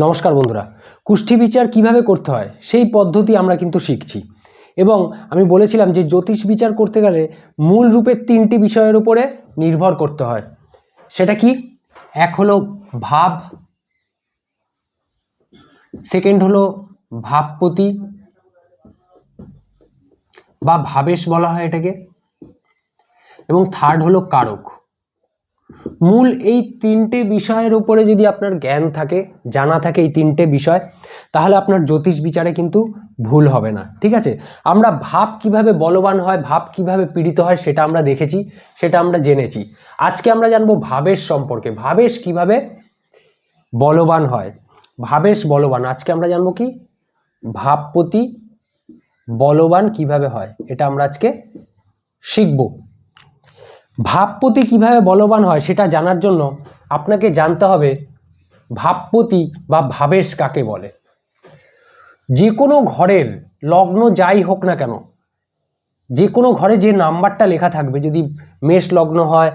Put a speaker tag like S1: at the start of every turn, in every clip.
S1: নমস্কার বন্ধুরা। কুষ্ঠি বিচার কীভাবে করতে হয়, সেই পদ্ধতি আমরা কিন্তু শিখছি। এবং আমি বলেছিলাম যে জ্যোতিষ বিচার করতে গেলে মূল রূপে তিনটি বিষয়ের উপরে নির্ভর করতে হয়। সেটা কি? এক হলো ভাব সেকেন্ড হলো ভাবপতি, বা ভাবেশ বলা হয় এটাকে, এবং থার্ড হলো কারক। মূল এই তিনটে বিষয়ের উপরে যদি আপনার জ্ঞান থাকে, জানা থাকে এই তিনটে বিষয়, তাহলে আপনার জ্যোতিষ বিচারে কিন্তু ভুল হবে না, ঠিক আছে? আমরা ভাব কীভাবে বলবান হয়, ভাব কীভাবে পীড়িত হয় সেটা আমরা দেখেছি, সেটা আমরা জেনেছি। আজকে আমরা জানব ভাবেশ সম্পর্কে। ভাবেশ কীভাবে বলবান হয়? ভাবেশ বলবান, আজকে আমরা জানব কি? ভাবপতি বলবান কীভাবে হয়, এটা আমরা আজকে শিখব। ভাবপতি কীভাবে বলবান হয় সেটা জানার জন্য আপনাকে জানতে হবে, ভাবপতি বা ভাবেশ কাকে বলে। যে কোনো ঘরের লগ্ন যাই হোক না কেন, যে কোনো ঘরে যে নাম্বারটা লেখা থাকবে, যদি মেষ লগ্ন হয়,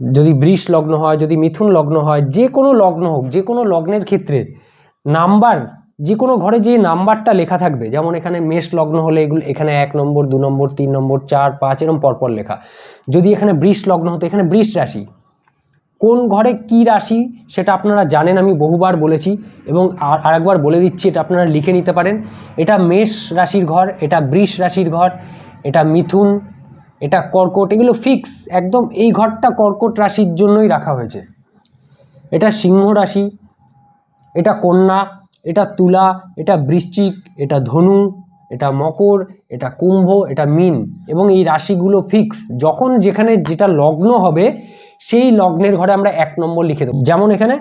S1: যদি বৃষ লগ্ন হয়, যদি মিথুন লগ্ন হয়, যে কোনো লগ্ন হোক, যে কোনো লগ্নের ক্ষেত্রে নাম্বার যে কোনো ঘরে যে নাম্বারটা লেখা থাকবে, যেমন এখানে মেষ লগ্ন হলে এগুলো, এখানে এক নম্বর, দু নম্বর, তিন নম্বর, চার, পাঁচ এরকম পরপর লেখা। যদি এখানে বৃষ লগ্ন হতো, এখানে বৃষ রাশি। কোন ঘরে কি রাশি, সেটা আপনারা জানেন, আমি বহুবার বলেছি, এবং আর, আরেকবার বলে দিচ্ছি, এটা আপনারা লিখে নিতে পারেন। এটা মেষ রাশির ঘর, এটা বৃষ রাশির ঘর, এটা মিথুন, এটা কর্কট, এগুলো ফিক্স একদম এই ঘরটা কর্কট রাশির জন্যই রাখা হয়েছে। এটা সিংহ রাশি, এটা কন্যা এটা তুলা, এটা বৃশ্চিক, এটা ধনু, এটা মকর, এটা কুম্ভ, এটা মিন এবং এই রাশিগুলো ফিক্স যখন যেখানে যেটা লগ্ন হবে, সেই লগ্নের ঘরে আমরা এক নম্বর লিখে দেবো। যেমন এখানে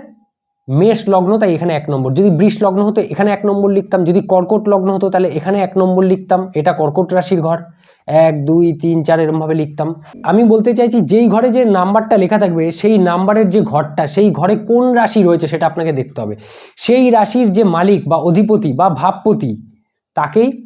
S1: মেষ লগ্ন, তাই এখানে এক নম্বর। যদি বৃষ লগ্ন হতো, এখানে এক নম্বর লিখতাম। যদি কর্কট লগ্ন হতো, তাহলে এখানে এক নম্বর লিখতাম। এটা কর্কট রাশির ঘর। এক, দুই, তিন, চার এরমভাবে লিখতাম। আমি বলতে চাইছি যেই ঘরে যে নাম্বারটা লেখা থাকবে, সেই নাম্বারের যে ঘরটা, সেই ঘরে কোন রাশি রয়েছে সেটা আপনাকে দেখতে হবে। সেই রাশির যে মালিক বা অধিপতি বা ভাবপতি, তাকেই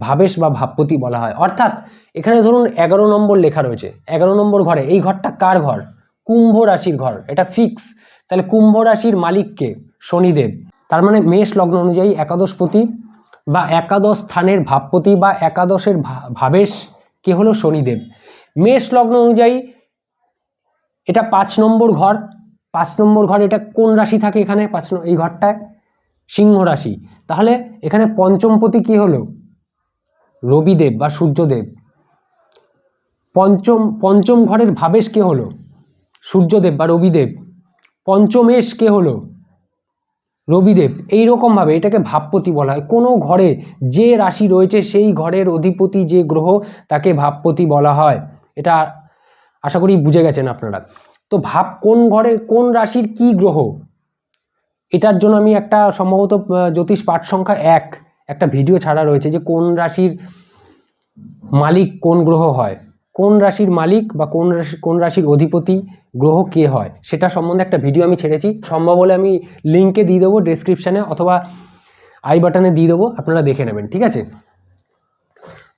S1: ভাবেশ বা ভাবপতি বলা হয়। অর্থাৎ এখানে ধরুন এগারো নম্বর লেখা রয়েছে। এগারো নম্বর ঘরে এই ঘরটা কার ঘর? কুম্ভ রাশির ঘর। এটা ফিক্স তাহলে কুম্ভ রাশির মালিককে শনিদেব। তার মানে মেষ লগ্ন অনুযায়ী একাদশপতি বা একাদশ স্থানের ভাবপতি বা একাদশের ভাবেশ কে হলো শনিদেব। মেষ লগ্ন অনুযায়ী এটা পাঁচ নম্বর ঘর। পাঁচ নম্বর ঘর এটা কোন রাশি থাকে এখানে? পাঁচ এই ঘরটায়? সিংহ রাশি। তাহলে এখানে পঞ্চমপতি কি হলো? রবিদেব বা সূর্যদেব। পঞ্চম পঞ্চম ঘরের ভাবেশ কে হলো? সূর্যদেব বা রবিদেব। পঞ্চমেশ কে হলো? রবিদেব এইরকমভাবে এটাকে ভাবপতি বলা হয়। কোনো ঘরে যে রাশি রয়েছে সেই ঘরের অধিপতি যে গ্রহ তাকে ভাবপতি বলা হয়। এটা আশা করি বুঝে গেছেন আপনারা। তো ভাব কোন ঘরে কোন রাশির কি গ্রহ? এটার জন্য আমি একটা সম্ভবত জ্যোতিষ পাঠ সংখ্যা এক, একটা ভিডিও ছাড়া রয়েছে যে কোন রাশির মালিক কোন গ্রহ হয়। কোন রাশির মালিক বা কোন রাশি, কোন রাশির অধিপতি, গ্রহ কে হয়, সেটা সম্বন্ধে একটা ভিডিও আমি ছেড়েছি। সম্ভব হলে আমি লিঙ্কে দিয়ে দেবো ডেসক্রিপশানে অথবা আই বাটনে দিয়ে দেবো, আপনারা দেখে নেবেন, ঠিক আছে?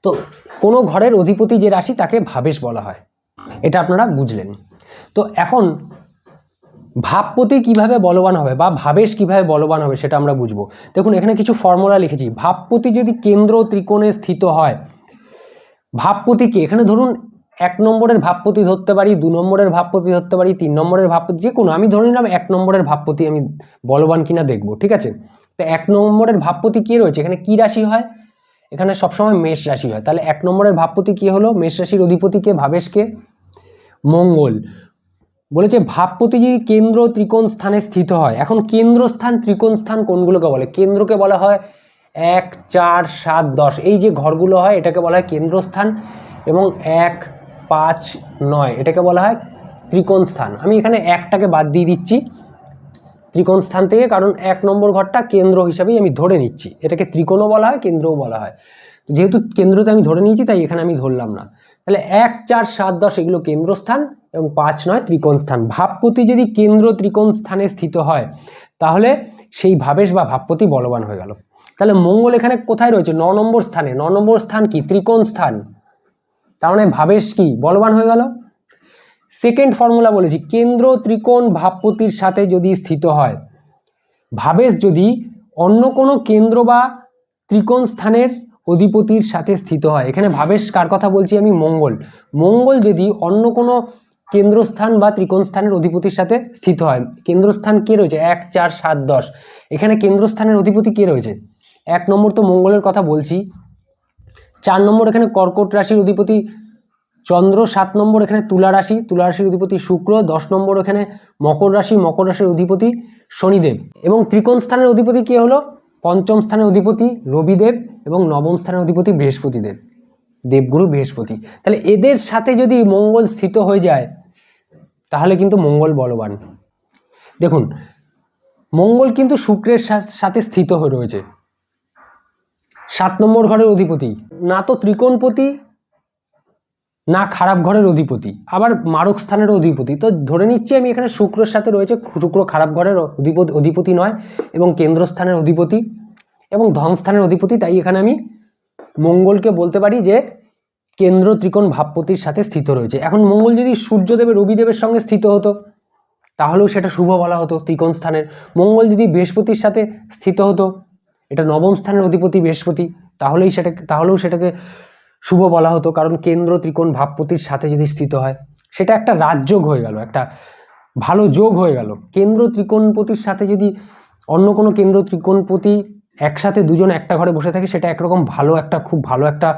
S1: তো কোনো ঘরের অধিপতি যে রাশি, তাকে ভাবেশ বলা হয়। এটা আপনারা বুঝলেন। তো এখন ভাবপতি কীভাবে বলবান হবে বা ভাবেশ কীভাবে বলবান হবে, সেটা আমরা বুঝব। দেখুন, এখানে কিছু ফর্মুলা লিখেছি। ভাবপতি যদি কেন্দ্র ত্রিকোণে স্থিত হয় ভাবপতিকে এখানে ধরুন এক নম্বরের ভাবপতি ধরতে পারি, দু নম্বরের ভাবপতি ধরতে পারি, তিন নম্বরের ভাবপতি, যে কোনো। আমি ধরে নিলাম এক নম্বরের ভাবপতি আমি বলবান কিনা দেখব, ঠিক আছে? তো এক নম্বরের ভাবপতি কি রয়েছে? এখানে কি রাশি হয়? এখানে সবসময় মেষ রাশি হয়। তাহলে এক নম্বরের ভাবপতি কি হলো? মেষ রাশির অধিপতিকে ভাবেশকে মঙ্গল। বলেছে ভাবপতি যদি কেন্দ্র ত্রিকোণ স্থানে স্থিত হয়, এখন কেন্দ্রস্থান ত্রিকোণ স্থান কোনগুলোকে বলে? কেন্দ্রকে বলা হয় এক, চার, সাত, দশ। এই যে ঘরগুলো হয়, এটাকে বলা হয় কেন্দ্রস্থান এবং এক, পাঁচ, নয়। এটাকে বলা হয় ত্রিকোণ স্থান আমি এখানে একটাকে বাদ দিয়ে দিচ্ছি ত্রিকোণ স্থান থেকে, কারণ এক নম্বর ঘরটা কেন্দ্র হিসাবেই আমি ধরে নিচ্ছি। এটাকে ত্রিকোণও বলা হয়, কেন্দ্রও বলা হয়। যেহেতু কেন্দ্রতে আমি ধরে নিয়েছি, তাই এখানে আমি ধরলাম না। তাহলে এক, চার, সাত, দশ, এগুলো কেন্দ্রস্থান এবং পাঁচ, নয় ত্রিকোণ স্থান ভাবপতি যদি কেন্দ্র ত্রিকোণ স্থানে স্থিত হয়, তাহলে সেই ভাবেশ বা ভাবপতি বলবান হয়ে গেল। তাহলে মঙ্গল এখানে কোথায় রয়েছে? ন নম্বর স্থানে। ন নম্বর স্থান কি? ত্রিকোণ স্থান। তার মানে ভাবেশ কি? বলবান হয়ে গেল। সেকেন্ড ফর্মুলা বলেছি, কেন্দ্র ত্রিকোণ ভাবপতির সাথে যদি স্থিত হয়, ভাবেশ যদি অন্য কোনো কেন্দ্র বা ত্রিকোণ স্থানের অধিপতির সাথে স্থিত হয়, এখানে ভাবেশ কার কথা বলছি আমি? মঙ্গল। মঙ্গল যদি অন্য কোনো কেন্দ্রস্থান বা ত্রিকোণ স্থানের অধিপতির সাথে স্থিত হয়, কেন্দ্রস্থান কে রয়েছে? এক, চার, সাত, দশ। এখানে কেন্দ্রস্থানের অধিপতি কে রয়েছে? এক নম্বর তো মঙ্গলের কথা বলছি। চার নম্বর এখানে কর্কট রাশির অধিপতি চন্দ্র, সাত নম্বর এখানে তুলা রাশি, তুলা রাশির অধিপতি শুক্র, দশ নম্বর এখানে মকর রাশি, মকর রাশির অধিপতি শনিদেব। এবং ত্রিকোণ স্থানের অধিপতি কে হলো? পঞ্চম স্থানের অধিপতি রবিদেব এবং নবম স্থানের অধিপতি বৃহস্পতি দেব দেবগুরু বৃহস্পতি। তাহলে এদের সাথে যদি মঙ্গল স্থিত হয়ে যায়, তাহলে কিন্তু মঙ্গল বলবান। দেখুন, মঙ্গল কিন্তু শুক্রের সাথে স্থিত হয়ে রয়েছে। সাত নম্বর ঘরের অধিপতি। না তো ত্রিকোণপতি, না খারাপ ঘরের অধিপতি, আবার মারক স্থানের অধিপতি। তো ধরে নিচ্ছি আমি এখানে শুক্রের সাথে রয়েছে, শুক্র খারাপ ঘরের অধিপতি অধিপতি নয় এবং কেন্দ্রস্থানের অধিপতি এবং ধনস্থানের অধিপতি। তাই এখানে আমি মঙ্গলকে বলতে পারি যে, কেন্দ্র ত্রিকোণ ভাবপতির সাথে স্থিত রয়েছে। এখন মঙ্গল যদি সূর্যদেবের রবিদেবের সঙ্গে স্থিত হতো, তাহলেও সেটা শুভ বলা হতো ত্রিকোণ স্থানের। মঙ্গল যদি বৃহস্পতির সাথে স্থিত হতো এটা নবম স্থানের অধিপতি বৃহস্পতি, তাহলেই সেটা তাহলেও সেটাকে শুভ বলা হতো। কারণ কেন্দ্র ত্রিকোণ ভাবপতির সাথে যদি স্থিত হয়, সেটা একটা রাজযোগ হয়ে গেল, একটা ভালো যোগ হয়ে গেল। কেন্দ্র ত্রিকোণপতির সাথে যদি অন্য কোনো কেন্দ্র ত্রিকোণপতি একসাথে দুজন একটা ঘরে বসে থাকে, সেটা একরকম ভালো একটা, খুব ভালো একটা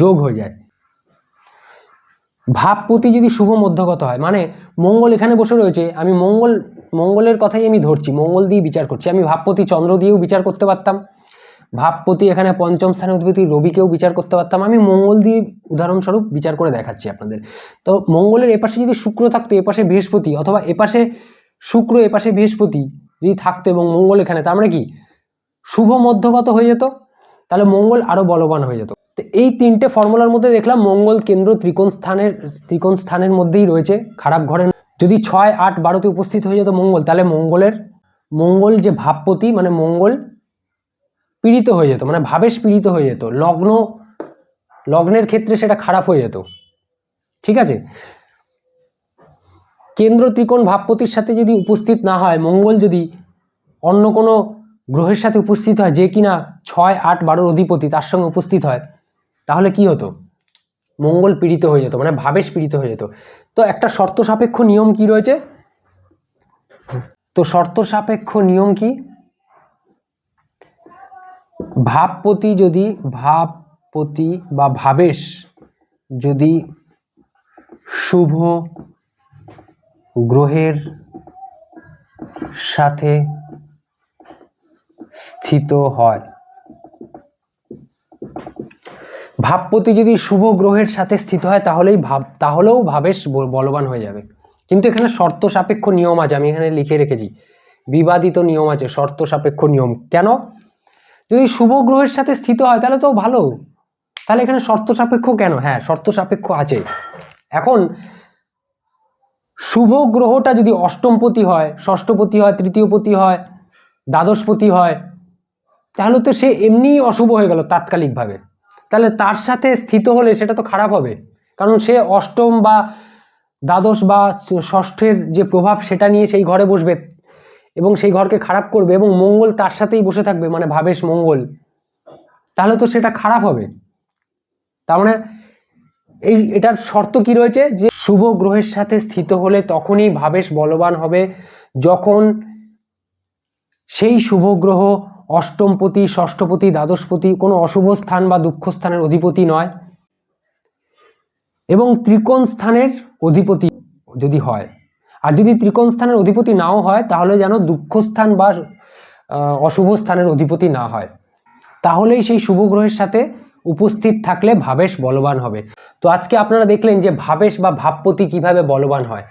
S1: যোগ হয়ে যায়। ভাবপতি যদি শুভ মধ্যগত হয় মানে মঙ্গল এখানে বসে রয়েছে, আমি মঙ্গল মঙ্গলের কথাই আমি ধরছি, মঙ্গল দিয়ে বিচার করছি। আমি ভাবপতি, চন্দ্র দিয়েও বিচার করতে পারতাম। ভাবপতি এখানে পঞ্চম স্থানে অধিপতি রবিকেও বিচার করতে পারতাম। আমি মঙ্গল দিয়ে উদাহরণস্বরূপ বিচার করে দেখাচ্ছি আপনাদের। তো মঙ্গলের এপাশে যদি শুক্র থাকতো, এপাশে বৃহস্পতি, অথবা এপাশে শুক্র, এপাশে বৃহস্পতি যদি থাকতো এবং মঙ্গল এখানে, তার মানে কি? শুভ মধ্যগত হয়ে যেত, তাহলে মঙ্গল আরও বলবান হয়ে যেত। তো এই তিনটে ফর্মুলার মধ্যে দেখলাম মঙ্গল কেন্দ্র ত্রিকোণ স্থানের ত্রিকোণ স্থানের মধ্যেই রয়েছে, খারাপ ঘরে যদি ছয়, আট, বারোতে উপস্থিত হয়ে যেত মঙ্গল, তাহলে মঙ্গলের, মঙ্গল যে ভাবপতি মানে মঙ্গল পীড়িত হয়ে যেত মানে ভাবেশ পীড়িত হয়ে যেত। লগ্ন, লগ্নের ক্ষেত্রে সেটা খারাপ হয়ে যেত। ঠিক আছে? কেন্দ্র ত্রিকোণ ভাবপতির সাথে যদি উপস্থিত না হয়, মঙ্গল যদি অন্য কোনো গ্রহের সাথে উপস্থিত হয়, যে কিনা ছয়, আট, বারোর অধিপতি, তার সঙ্গে উপস্থিত হয়, তাহলে কি হতো? মঙ্গল পীড়িত হয়ে যেত মানে ভাবেশ পীড়িত হয়ে যেত। তো একটা শর্ত সাপেক্ষ নিয়ম কি রয়েছে? তো শর্ত সাপেক্ষ নিয়ম কি? ভাবপতি যদি, ভাবপতি বা ভাবেশ যদি শুভ গ্রহের সাথে স্থিত হয়। ভাবপতি যদি শুভ গ্রহের সাথে স্থিত হয়, তাহলেই ভাব, তাহলেও ভাবেশ বলবান হয়ে যাবে। কিন্তু এখানে শর্ত সাপেক্ষ নিয়ম আছে, আমি এখানে লিখে রেখেছি। বিবাদিত নিয়ম আছে, শর্ত সাপেক্ষ নিয়ম। কেন? যদি শুভ গ্রহের সাথে স্থিত হয়, তাহলে তো ভালো। তাহলে এখানে শর্ত সাপেক্ষ কেন? হ্যাঁ শর্ত সাপেক্ষ আছে। এখন, শুভ গ্রহটা যদি অষ্টমপতি হয়, ষষ্ঠপতি হয়, তৃতীয়পতি হয়, দ্বাদশপতি হয়, তাহলে তো সে এমনিই অশুভ হয়ে গেল তাৎকালিকভাবে। তাহলে তার সাথে স্থিত হলে সেটা তো খারাপ হবে। কারণ সে অষ্টম বা দ্বাদশ বা ষষ্ঠের যে প্রভাব সেটা নিয়ে সেই ঘরে বসবে এবং সেই ঘরকে খারাপ করবে এবং মঙ্গল তার সাথেই বসে থাকবে মানে ভাবেশ মঙ্গল। তাহলে তো সেটা খারাপ হবে। তার মানে এই এটার শর্ত কি রয়েছে যে শুভ গ্রহের সাথে স্থিত হলে তখনই ভাবেশ বলবান হবে, যখন সেই শুভ গ্রহ অষ্টমপতি, ষষ্ঠপতি, দ্বাদশপতি কোনো অশুভ স্থান বা দুঃখ স্থানের অধিপতি নয়। এবং ত্রিকোণ স্থানের অধিপতি যদি হয়। আর যদি ত্রিকোণ স্থানের অধিপতি নাও হয়, তাহলে যেন দুঃখ স্থান বা অশুভ স্থানের অধিপতি না হয়। তাহলেই সেই শুভ গ্রহের সাথে উপস্থিত থাকলে ভাবেশ বলবান হবে। তো আজকে আপনারা দেখলেন যে ভাবেশ বা ভাবপতি কীভাবে বলবান হয়।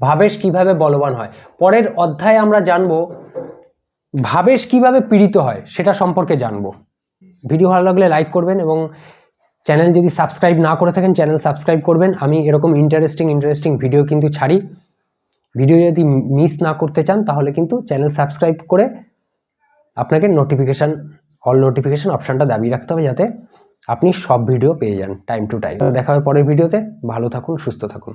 S1: ভাবেশ কীভাবে বলবান হয়? পরের অধ্যায়ে আমরা জানব ভাবেশ কীভাবে পীড়িত হয়, সেটা সম্পর্কে জানব। ভিডিও ভালো লাগলে লাইক করবেন এবং চ্যানেল যদি সাবস্ক্রাইব না করে থাকেন, চ্যানেল সাবস্ক্রাইব করবেন। আমি এরকম ইন্টারেস্টিং ইন্টারেস্টিং ভিডিও কিন্তু ছাড়ি। ভিডিও যদি মিস না করতে চান, তাহলে কিন্তু চ্যানেল সাবস্ক্রাইব করে আপনাকে নোটিফিকেশান অল নোটিফিকেশান অপশানটা দাবি রাখতে হবে যাতে আপনি সব ভিডিও পেয়ে যান টাইম টু টাইম দেখা হবে পরের ভিডিওতে ভালো থাকুন, সুস্থ থাকুন।